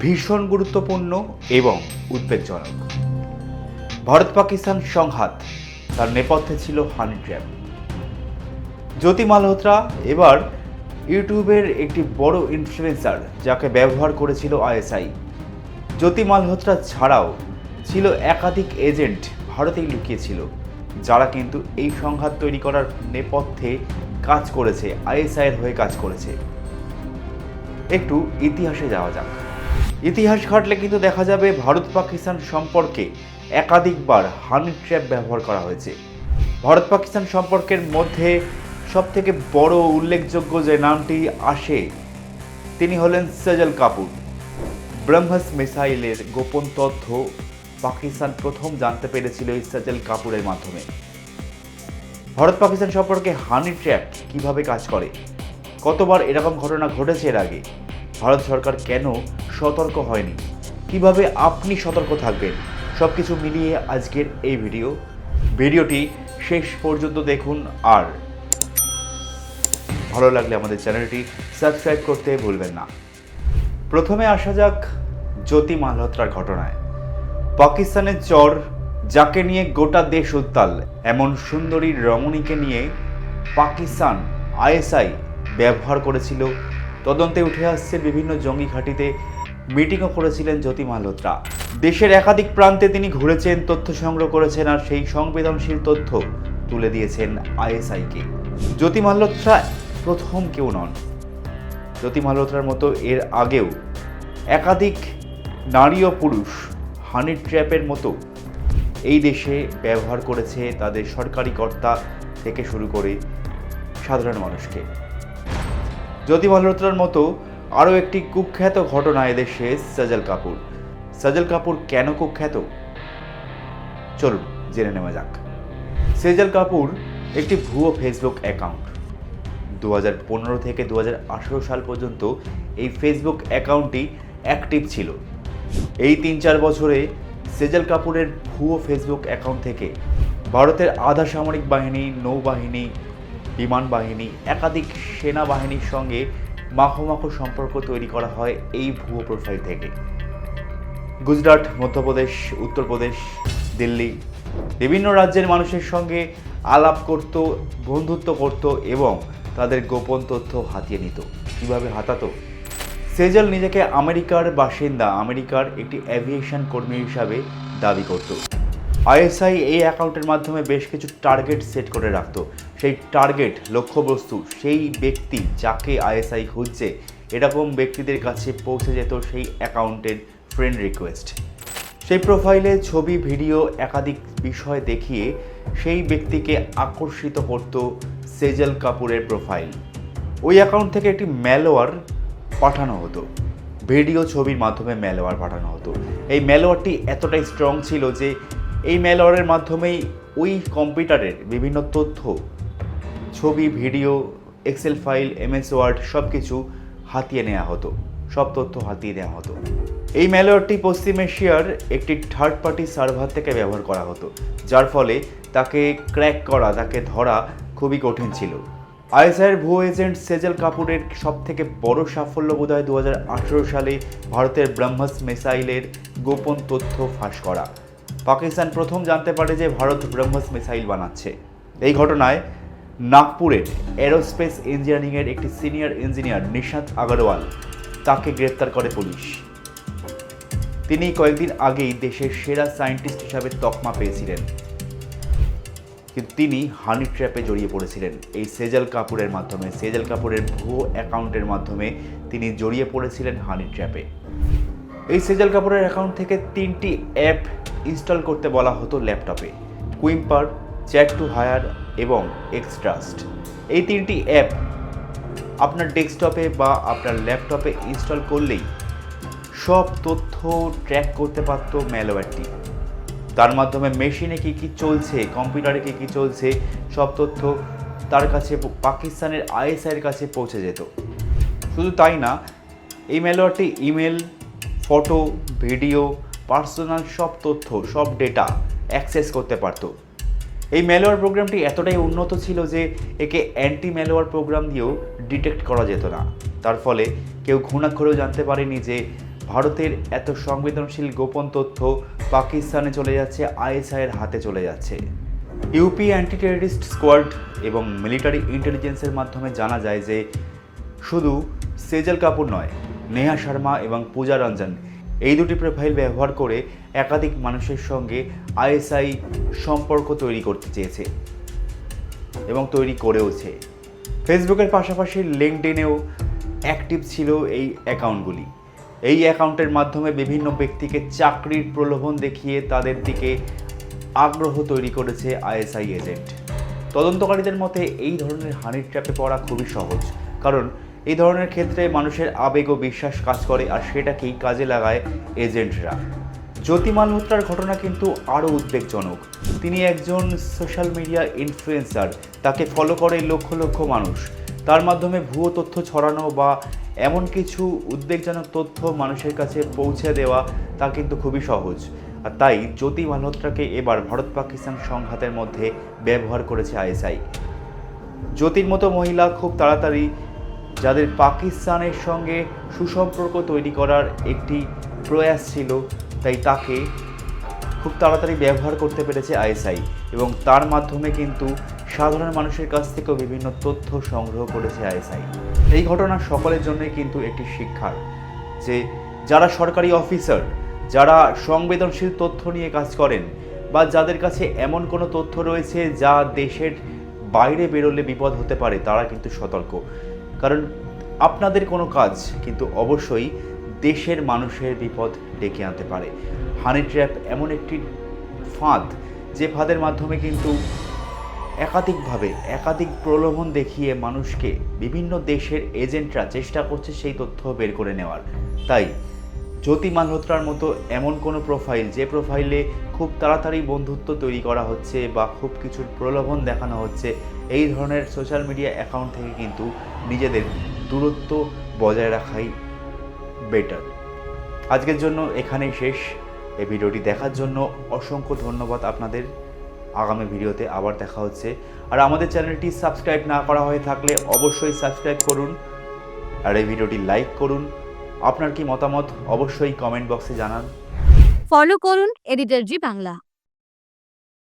ভীষণ গুরুত্বপূর্ণ এবং উদ্বেগজনক ভারত পাকিস্তান সংঘাত তার নেপথ্যে ছিল হানি ট্র্যাপ জ্যোতি মালহোত্রা এবার ইউটিউবের একটি বড় ইনফ্লুয়েন্সার যাকে ব্যবহার করেছিল আইএসআই। জ্যোতি মালহোত্রা ছাড়াও ছিল একাধিক এজেন্ট ভারতেই লুকিয়েছিল, যারা কিন্তু এই সংঘাত তৈরি করার নেপথ্যে কাজ করেছে আইএসআইয়ের হয়ে কাজ করেছে। একটু ইতিহাসে যাওয়া যাক। ইতিহাস ঘাটলে কিন্তু দেখা যাবে ভারত পাকিস্তান সম্পর্কে একাধিকবার হানি ট্র্যাপ ব্যবহার করা হয়েছে। ভারত পাকিস্তান সম্পর্কের মধ্যে সবথেকে বড় উল্লেখযোগ্য যে নামটি আসে, তিনি হলেন সজল কাপুর। ব্রহ্মস মিসাইলের গোপন তথ্য পাকিস্তান প্রথম জানতে পেরেছিল এই সজল কাপুরের মাধ্যমে। ভারত পাকিস্তান সম্পর্কে হানি ট্র্যাপ কীভাবে কাজ করে? কতবার এরকম ঘটনা ঘটেছে এর আগে? ভারত সরকার কেন সতর্ক হয়নি? কীভাবে আপনি সতর্ক থাকবেন? সব কিছু মিলিয়ে আজকের এই ভিডিও। ভিডিওটি শেষ পর্যন্ত দেখুন আর ভালো লাগলে আমাদের চ্যানেলটি সাবস্ক্রাইব করতে ভুলবেন না। প্রথমে আসা যাক জ্যোতি মালহোত্রার ঘটনায়। পাকিস্তানের চর যাকে নিয়ে গোটা দেশ উত্তাল, এমন সুন্দরী রমণীকে নিয়ে পাকিস্তান আইএসআই ব্যবহার করেছিল তদন্তে উঠে আসছে বিভিন্ন জঙ্গি ঘাঁটিতে মিটিংও করেছিলেন জ্যোতি মালহোত্রা দেশের একাধিক প্রান্তে তিনি ঘুরেছেন, তথ্য সংগ্রহ করেছেন আর সেই সংবেদনশীল তথ্য তুলে দিয়েছেন আইএসআইকে। জ্যোতি মালহোত্রা প্রথম কেউ নন। জ্যোতি মালহোত্রার মতো এর আগেও একাধিক নারী ও পুরুষ হানি ট্র্যাপের মতো এই দেশে ব্যবহার করেছে তাদের সরকারি কর্তা থেকে শুরু করে সাধারণ মানুষকে। জ্যোতি মালহোত্রার মতো আরও একটি কুখ্যাত ঘটনা এদেশে, সজল কাপুর। সজল কাপুর কেন কুখ্যাত? চলুন জেনে নেওয়া যাক। সেজল কাপুর একটি ভুয়ো ফেসবুক অ্যাকাউন্ট দু হাজার পনেরো থেকে দু হাজার আঠারো সাল পর্যন্ত এই ফেসবুক অ্যাকাউন্টটি অ্যাক্টিভ ছিল। এই তিন চার বছরে সেজল কাপুরের ভুয়ো ফেসবুক অ্যাকাউন্ট থেকে ভারতের আধা সামরিক বাহিনী, নৌবাহিনী বিমান বাহিনী, একাধিক সেনাবাহিনীর সঙ্গে মাখো মাখো সম্পর্ক তৈরি করা হয় এই ভুয়ো প্রোফাইল থেকে। গুজরাট, মধ্যপ্রদেশ, উত্তরপ্রদেশ, দিল্লি, বিভিন্ন রাজ্যের মানুষের সঙ্গে আলাপ করত, বন্ধুত্ব করত এবং তাদের গোপন তথ্য হাতিয়ে নিত। কীভাবে হাতাতো? সেজল নিজেকে আমেরিকার বাসিন্দা, আমেরিকার একটি অ্যাভিয়েশন কর্মী হিসাবে দাবি করত। আইএসআই এই অ্যাকাউন্টের মাধ্যমে বেশ কিছু টার্গেট সেট করে রাখত। সেই টার্গেট লক্ষ্যবস্তু, সেই ব্যক্তি যাকে আইএসআই খুঁজছে, এরকম ব্যক্তিদের কাছে পৌঁছে যেত সেই অ্যাকাউন্টের ফ্রেন্ড রিকোয়েস্ট সেই প্রোফাইলে ছবি ভিডিও একাধিক বিষয় দেখিয়ে সেই ব্যক্তিকে আকর্ষিত করত সেজল কাপুরের প্রোফাইল ওই অ্যাকাউন্ট থেকে একটি ম্যালোয়ার পাঠানো হতো। ভিডিও ছবির মাধ্যমে ম্যালোয়ার পাঠানো হতো। এই ম্যালোয়ারটি এতটাই স্ট্রং ছিল যে, এই ম্যালোয়ারের মাধ্যমেই ওই কম্পিউটারের বিভিন্ন তথ্য ছবি, video excel file MS word সব কিছু হাতিয়ে নেওয়া হতো। সব তথ্য হাতিয়ে নেওয়া হতো। এই ম্যালোয়ারটি পশ্চিম এশিয়ার একটি থার্ড পার্টি সার্ভার থেকে ব্যবহার করা হতো, যার ফলে তাকে ক্র্যাক করা, তাকে ধরা খুবই কঠিন ছিল। আইএসআইয়ের ভুয়ো এজেন্ট সেজল কাপুরের সব থেকে বড় সাফল্য বোধ হয় দু হাজার আঠেরো সালে ভারতের ব্রহ্মস মিসাইলের গোপন তথ্য ফাঁস করা। পাকিস্তান প্রথম জানতে পারে যে ভারত ব্রহ্মস মিসাইল বানাচ্ছে। এই ঘটনায় নাগপুরের এরোস্পেস ইঞ্জিনিয়ারিংয়ের একটি সিনিয়র ইঞ্জিনিয়ার নিশান্ত আগরওয়াল তাকে গ্রেপ্তার করে পুলিশ। তিনি কয়েকদিন আগেই দেশের সেরা সায়েন্টিস্ট হিসাবে তকমা পেয়েছিলেন। কিন্তু তিনি হানি ট্র্যাপে জড়িয়ে পড়েছিলেন। এই সেজল কাপুরের মাধ্যমে, সেজল কাপুরের ভুয়ো অ্যাকাউন্টের মাধ্যমে তিনি জড়িয়ে পড়েছিলেন হানি ট্র্যাপে। এই সেজল কাপুরের অ্যাকাউন্ট থেকে তিনটি অ্যাপ ইনস্টল করতে বলা হতো ল্যাপটপে। কুইম্পার, চ্যাট টু হায়ার এবং এক্সট্রাস্ট এই তিনটি অ্যাপ আপনার ডেস্কটপে বা আপনার ল্যাপটপে ইনস্টল করলেই সব তথ্য ট্র্যাক করতে পারতো ম্যালওয়্যারটি তার মাধ্যমে মেশিনে কী কী চলছে কম্পিউটারে কী কী চলছে, সব তথ্য তার কাছে, পাকিস্তানের আইএসআইয়ের কাছে পৌঁছে যেত। শুধু তাই না, এই ম্যালওয়্যারটি ইমেল ফটো ভিডিও পার্সোনাল সব তথ্য, সব ডেটা অ্যাক্সেস করতে পারতো। এই ম্যালওয়্যার প্রোগ্রামটি এতটাই উন্নত ছিল যে একে অ্যান্টি ম্যালওয়্যার প্রোগ্রাম দিয়েও ডিটেক্ট করা যেত না। তার ফলে কেউ ঘুণাক্ষরেও জানতে পারেনি যে ভারতের এত সংবেদনশীল গোপন তথ্য পাকিস্তানে চলে যাচ্ছে, আইএসআইয়ের হাতে চলে যাচ্ছে। ইউপি অ্যান্টি টেররিস্ট স্কোয়াড এবং মিলিটারি ইন্টেলিজেন্সের মাধ্যমে জানা যায় যে শুধু সেজল কাপুর নয়, নেহা শর্মা এবং পূজা রঞ্জন এই দুটি প্রোফাইল ব্যবহার করে একাধিক মানুষের সঙ্গে আইএসআই সম্পর্ক তৈরি করতে চেয়েছে এবং তৈরি করেওছে। ফেসবুকের পাশাপাশি লিঙ্কডিনেও অ্যাক্টিভ ছিল এই অ্যাকাউন্টগুলি। এই অ্যাকাউন্টের মাধ্যমে বিভিন্ন ব্যক্তিকে চাকরির প্রলোভন দেখিয়ে তাদের দিকে আগ্রহ তৈরি করেছে আইএসআই এজেন্ট। তদন্তকারীদের মতে এই ধরনের হানির ট্র্যাপে পড়া খুবই সহজ, কারণ এই ধরনের ক্ষেত্রে মানুষের আবেগ ও বিশ্বাস কাজ করে আর সেটাকেই কাজে লাগায় এজেন্টরা। জ্যোতি মালহোত্রার ঘটনা কিন্তু আরও উদ্বেগজনক। তিনি একজন সোশ্যাল মিডিয়া ইনফ্লুয়েন্সার, তাকে ফলো করে লক্ষ লক্ষ মানুষ। তার মাধ্যমে ভুয়ো তথ্য ছড়ানো বা এমন কিছু উদ্বেগজনক তথ্য মানুষের কাছে পৌঁছে দেওয়া, তা কিন্তু খুবই সহজ। আর তাই জ্যোতি মালহোত্রাকে এবার ভারত পাকিস্তান সংঘাতের মধ্যে ব্যবহার করেছে আইএসআই। জ্যোতির মতো মহিলা খুব তাড়াতাড়ি যাদের পাকিস্তানের সঙ্গে সুসম্পর্ক তৈরি করার একটি প্রয়াস ছিল তাই তাকে খুব তাড়াতাড়ি ব্যবহার করতে পেরেছে আইএসআই এবং তার মাধ্যমে কিন্তু সাধারণ মানুষের কাছ থেকেও বিভিন্ন তথ্য সংগ্রহ করেছে আইএসআই। এই ঘটনা সকলের জন্যই কিন্তু একটি শিক্ষার যে যারা সরকারি অফিসার, যারা সংবেদনশীল তথ্য নিয়ে কাজ করেন বা যাদের কাছে এমন কোনো তথ্য রয়েছে যা দেশের বাইরে বেরোলে বিপদ হতে পারে, তারা কিন্তু সতর্ক। কারণ আপনাদের কোনো কাজ কিন্তু অবশ্যই দেশের মানুষের বিপদ ডেকে আনতে পারে। হানি ট্র্যাপ এমন একটি ফাঁদ যে ফাঁদের মাধ্যমে কিন্তু একাধিকভাবে একাধিক প্রলোভন দেখিয়ে মানুষকে বিভিন্ন দেশের এজেন্টরা চেষ্টা করছে সেই তথ্য বের করে নেওয়ার। তাই জ্যোতি মালহোত্রার মতো এমন কোনো প্রোফাইল যে প্রোফাইলে খুব তাড়াতাড়ি বন্ধুত্ব তৈরি করা হচ্ছে বা খুব কিছুর প্রলোভন দেখানো হচ্ছে, এই ধরনের সোশ্যাল মিডিয়া অ্যাকাউন্ট থেকে কিন্তু নিজেদের দূরত্ব বজায় রাখাই বেটার আজকের জন্য এখানেই শেষ। এই ভিডিওটি দেখার জন্য অসংখ্য ধন্যবাদ আপনাদের। আগামী ভিডিওতে আবার দেখা হচ্ছে। আর আমাদের চ্যানেলটি সাবস্ক্রাইব না করা হয়ে থাকলে অবশ্যই সাবস্ক্রাইব করুন। আর এই ভিডিওটি লাইক করুন। আপনার কি মতামত অবশ্যই কমেন্ট বক্সে জানান। ফলো করুন এডিটর জি বাংলা।